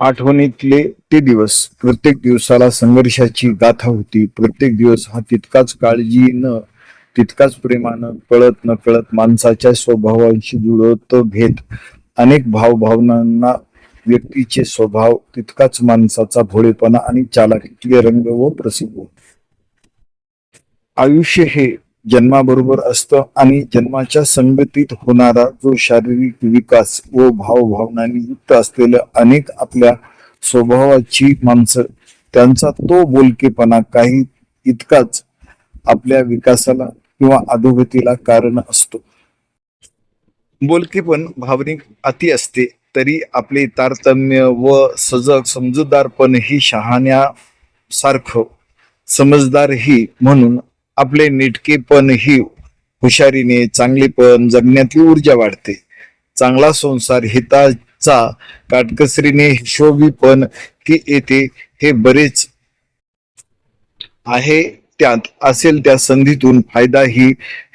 आठवणीतले ते दिवस प्रत्येक दिवसाला संघर्षाची गाथा होती. प्रत्येक दिवस हा तितकाच काळजीनं तितकाच प्रेमानं कळत न कळत माणसाच्या स्वभावांशी जुळत घेत अनेक भावभावनांना व्यक्तीचे स्वभाव तितकाच माणसाचा भोळेपणा आणि चालाकीतले रंग व प्रसिद्ध आयुष्य हे जन्माबरोबर असतं आणि जन्माच्या संगतीत होणारा जो शारीरिक विकास व भावभावनांनी युक्त असलेल्या अनेक आपल्या स्वभावाची माणसं त्यांचा तो बोलकेपणा काही इतकाच आपल्या विकासाला किंवा अधोगतीला कारण असतो. बोलकेपण भावनिक अति असते तरी आपले तारतम्य व सजग समजूतदारपण ही शहाण्यासारखं समजदारही म्हणून आपले नेटकेपण ही हुशारीने चांगलेपण जगण्यातली ऊर्जा वाढते. चांगला संसार हिताचा काटकसरीने हिशोबीपण ही येते हे बरेच आहे त्यात. असेल त्या संधीतून फायदा ही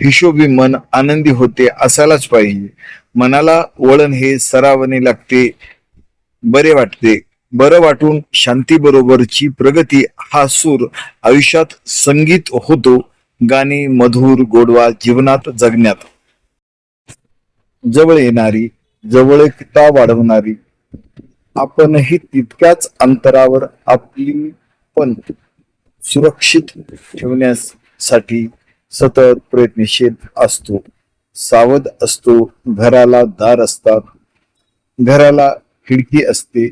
हिशोबी मन आनंदी होते असायलाच पाहिजे. मनाला वळण हे सरावणे लागते बरे वाटते. बरं वाटून शांती बरोबरची प्रगती हा सूर आयुष्यात संगीत होतो. गाणी मधुर गोडवा जीवनात जगण्यात. जवळ येणारी जवळीकता वाढवणारी आपणही तितक्याच अंतरावर आपली पण सुरक्षित ठेवण्यासाठी सतत प्रयत्नशील असतो. सावध असतो घराला दार असतात. घराला खिडकी असते.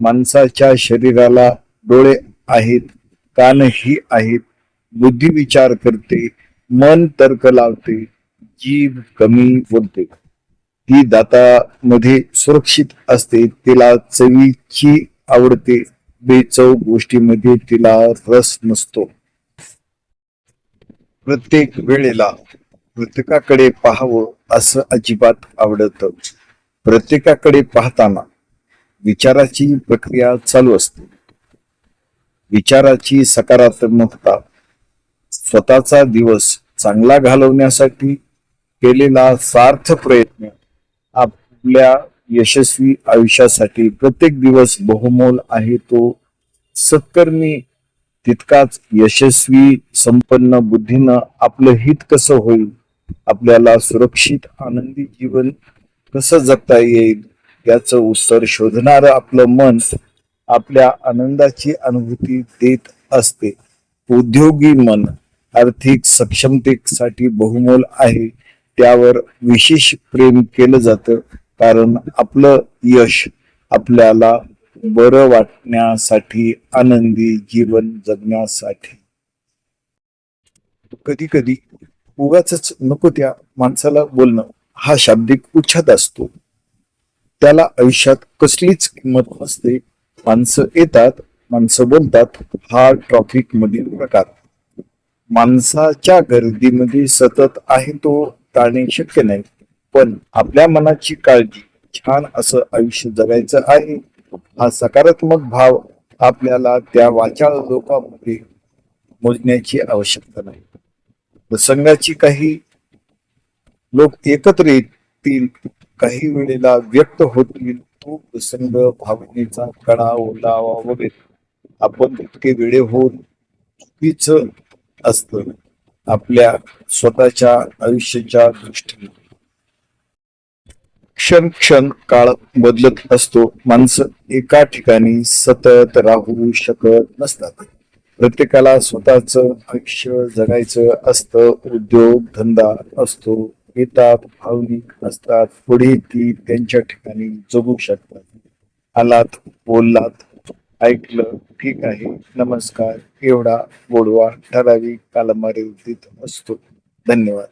माणसाच्या शरीराला डोळे आहेत कानही आहेत. बुद्धी विचार करते मन तर्क लावते जीभ कमी बोलते. ती दातामध्ये सुरक्षित असते तिला चवीची आवडते. बेचव गोष्टीमध्ये तिला रस नसतो. प्रत्येक वेळेला प्रत्येकाकडे पाहावं असं अजिबात आवडत. प्रत्येकाकडे पाहताना विचाराची प्रक्रिया चालू असते. विचाराची सकारात्मकता स्वतःचा दिवस चांगला घालवण्यासाठी केलेला सार्थ प्रयत्न आपल्या यशस्वी आयुष्यासाठी प्रत्येक दिवस बहुमोल आहे तो सत्कर्मी तितकाच यशस्वी संपन्न बुद्धीनं आपलं हित कसं होईल आपल्याला सुरक्षित आनंदी जीवन कसं जगता येईल याचं उत्तर शोधणारं आपलं मन आपल्या आनंदाची अनुभूती देत असते. उद्योगी मन. आर्थिक सक्षमतेसाठी बहुमोल आहे. त्यावर विशेष प्रेम केलं जातं. कारण आपलं यश आपल्याला बरं वाटण्यासाठी आनंदी जीवन जगण्यासाठी. कधी कधी उगाच नको त्या माणसाला बोलणं. हा शाब्दिक उच्छाद असतो. त्याला आयुष्यात कसलीच किंमत नसते. माणसं येतात माणसं बोलतात. हा ट्रॉफिक मधील प्रकार. माणसाच्या गर्दीमध्ये सतत आहे तो टाळणे शक्य नाही. पण आपल्या मनाची काळजी छान असं आयुष्य जगायचं आहे. हा सकारात्मक भाव आपल्याला त्या वाचाळ लोकांमध्ये मोजण्याची आवश्यकता नाही. प्रसंगाची काही लोक एकत्र येतील काही वेळेला व्यक्त होतील तो प्रसंग भावनेचा कडा ओलावा वगैरे. आपण तितके वेळे होऊन चुकीचं असत. आपल्या स्वतःच्या आयुष्याच्या दृष्टीने. क्षण क्षण काळ बदलत असतो. माणसं एका ठिकाणी सतत राहू शकत नसतात. प्रत्येकाला स्वतःच आयुष्य जगायचं असतं. उद्योग धंदा असतो. येतात भावनिक असतात. पुढे ती त्यांच्या ठिकाणी जगू शकतात. आलात बोललात ऐकलं ठीक आहे. नमस्कार. एवढा गोडवा ठराविक कालमर्यादित असतो. धन्यवाद.